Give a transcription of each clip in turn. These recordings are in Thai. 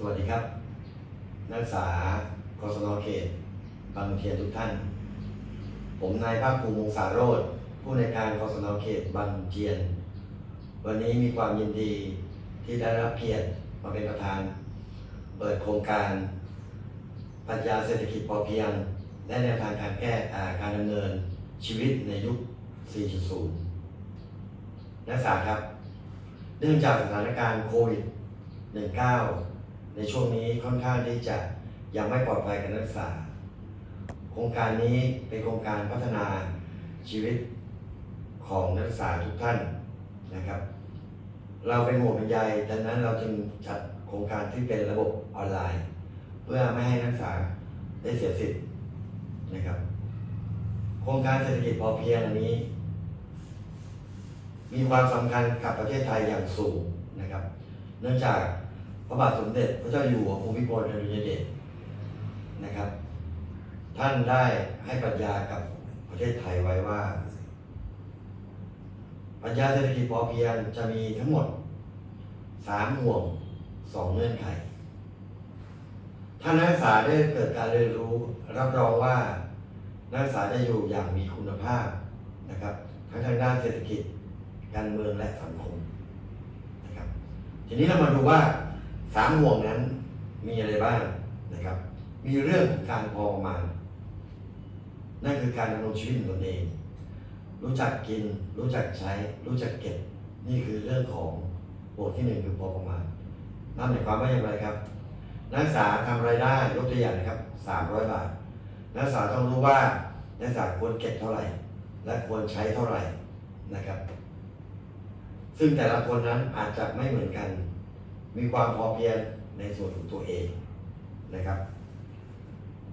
สวัสดีครับ นักศึกษากศนเขตบางเทียนทุกท่าน ผมนายภาคภูมิวงศาโรธผู้ในการกศนเขตบางเทียน วันนี้มีความยินดีที่ได้รับเกียรติมาเป็นประธาน เปิดโครงการปรัชญาเศรษฐกิจพอเพียง และแนวทางการแก้าการดำเนินชีวิตในยุค 4.0 นักศึกษาครับ เนื่องจากสถานการณ์โควิด 19 ในช่วงนี้ค่อนข้างที่จะยังไม่ปลอดภัยกับนักศึกษา โครงการนี้เป็นโครงการพัฒนาชีวิตของนักศึกษาทุกท่านนะครับ เราเป็นห่วงเป็นใยดังนั้นเราจึงจัดโครงการที่เป็นระบบออนไลน์ เพื่อไม่ให้นักศึกษาได้เสียสิทธิ์นะครับ โครงการเศรษฐกิจพอเพียงอันนี้ มีความสำคัญกับประเทศไทยอย่างสูงนะครับ เนื่องจาก พระบาทสมเด็จพระเจ้าอยู่หัวภูมิพลอดุลยเดชนะครับ ท่านได้ให้ปรัชญากับประเทศไทยไว้ว่าปรัชญาเศรษฐกิจพอเพียงจะมีทั้งหมดสามห่วงสองเงื่อนไขถ้านักศึกษาได้เกิดการเรียนรู้ รับรองว่านักศึกษาจะอยู่อย่างมีคุณภาพนะครับ ทั้งทางด้านเศรษฐกิจ การเมืองและสังคมนะครับ ทีนี้เรามาดูว่า สามห่วงนั้นมีอะไรบ้างนะครับ มีเรื่องของการพอประมาณ นั่นคือการดำรงชีวิตตนเอง รู้จักกิน รู้จักใช้ รู้จักเก็บ นี่คือเรื่องของบทที่หนึ่งคือพอประมาณนั่นหมายความว่าอย่างไรครับ นักศึกษาทำรายได้ยกตัวอย่างนะครับสามร้อยบาท นักศึกษาต้องรู้ว่านักศึกษาควรเก็บเท่าไหร่ และควรใช้เท่าไหร่นะครับ ซึ่งแต่ละคนนั้นอาจจะไม่เหมือนกัน มีความพอเพียงในส่วนของตัวเองนะครับ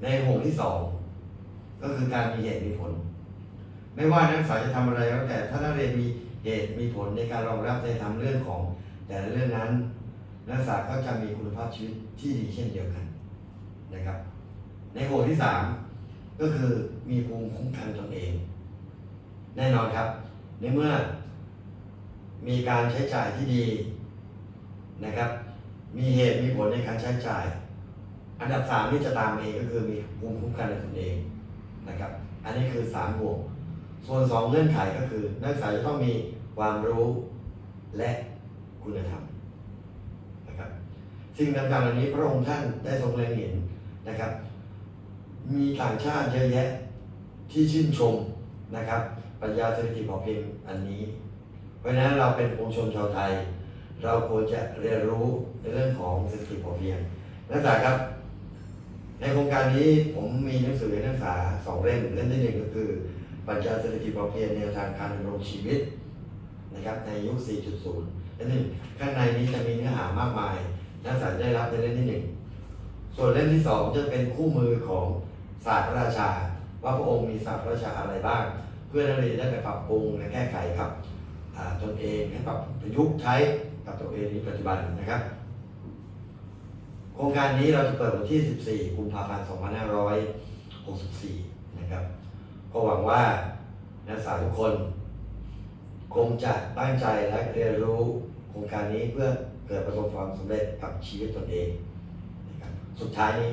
ในห่วงที่สองก็คือการมีเหตุมีผล ไม่ว่านักศึกษาจะทำอะไรแล้วแต่ถ้านักเรียนมีเหตุมีผลในการรองรับในทำเรื่องของ แต่ละเรื่องนั้น นักศึกษาก็จะมีคุณภาพชีวิตที่ดีเช่นเดียวกันนะครับ ในห่วงที่สามก็คือมีภูมิคุ้มกันตนเอง แน่นอนครับ ในเมื่อมีการใช้จ่ายที่ดี นะครับ มีเหตุมีผลในการใช้จ่าย อันดับสามที่จะตามเองก็คือมีภูมิคุ้มกันในตนเองนะครับ อันนี้คือสามบวกส่วนสองเงื่อนไขก็คือ นักศึกษาจะต้องมีความรู้และคุณธรรมนะครับ สิ่งต่างๆเหล่านี้พระองค์ท่านได้ทรงเล็งเห็นนะครับ มีต่างชาติเยอะแยะที่ชื่นชมนะครับปรัญญาเศรษฐกิจพอเพียงอันนี้ เพราะฉะนั้นเราเป็นปวงชนชาวไทย เราควรจะเรียนรู้ในเรื่องของเศรษฐกิจพอเพียงนักศึกษาครับ ในโครงการนี้ผมมีหนังสือนักศึกษาสองเล่มเล่มที่หนึ่งก็คือปัญญาเศรษฐกิจพอเพียงแนวทางการดำรงชีวิตนะครับในยุค 4.0และหนึ่งข้างในนี้จะมีเนื้อหามากมาย นักศึกษาได้รับในเล่มที่หนึ่งส่วนเล่มที่สองจะเป็นคู่มือของศาสตร์พระราชา ว่าพระองค์มีศาสตร์พระราชาอะไรบ้าง เพื่อนักเรียนได้ไปปรับปรุงและแก้ไขครับตนเองให้ปรับประยุกต์ใช้ กับตัวเองในปัจจุบันนะครับ โครงการนี้เราจะเปิดวันที่ 14 กุมภาพันธ์ 2564 นะครับ ก็หวังว่านักศึกษาทุกคน คงจะตั้งใจและเรียนรู้โครงการนี้เพื่อเกิดประสบความสำเร็จกับชีวิตตนเองนะครับสุดท้ายนี้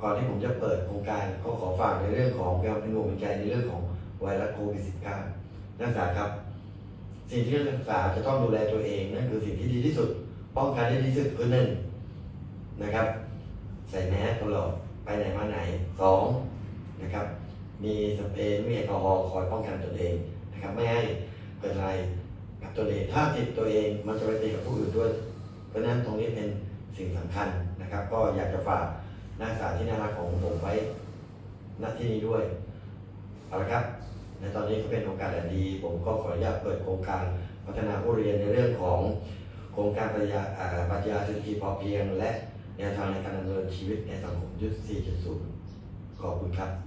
ก่อนที่ผมจะเปิดโครงการก็ขอฝากในเรื่องของการเป็นห่วงเป็นใจในเรื่องของไวรัสโควิด -19 นักศึกษาครับ สิ่งที่นักศึกษาจะต้องดูแลตัวเองนั่นคือสิ่งที่ดีที่สุด ป้องกันได้ดีที่สุดคือหนึ่งนะครับ ใส่แมสตลอดไปไหนมาไหนสองนะครับ มีสเปรย์มีแอลกอฮอล์คอยป้องกันตนเองนะครับ ไม่ให้เกิดอะไรกับตัวเองถ้าติดตัวเองมันจะไปติดกับผู้อื่นด้วย เพราะนั้นตรงนี้เป็นสิ่งสำคัญนะครับ ก็อยากจะฝากนักศึกษาที่น่ารักของผมไว้ณที่นี้ด้วยเอาละครับ ในตอนนี้ก็เป็นโอกาสอันดี ผมก็ขออนุญาตเปิดโครงการพัฒนาผู้เรียนในเรื่องของโครงการปรัญญาอ่าปรัชญาเศรษฐกิจพอเพียง และแนวทางในการดำเนินชีวิตในสังคมยุค4.0 ขอบคุณครับ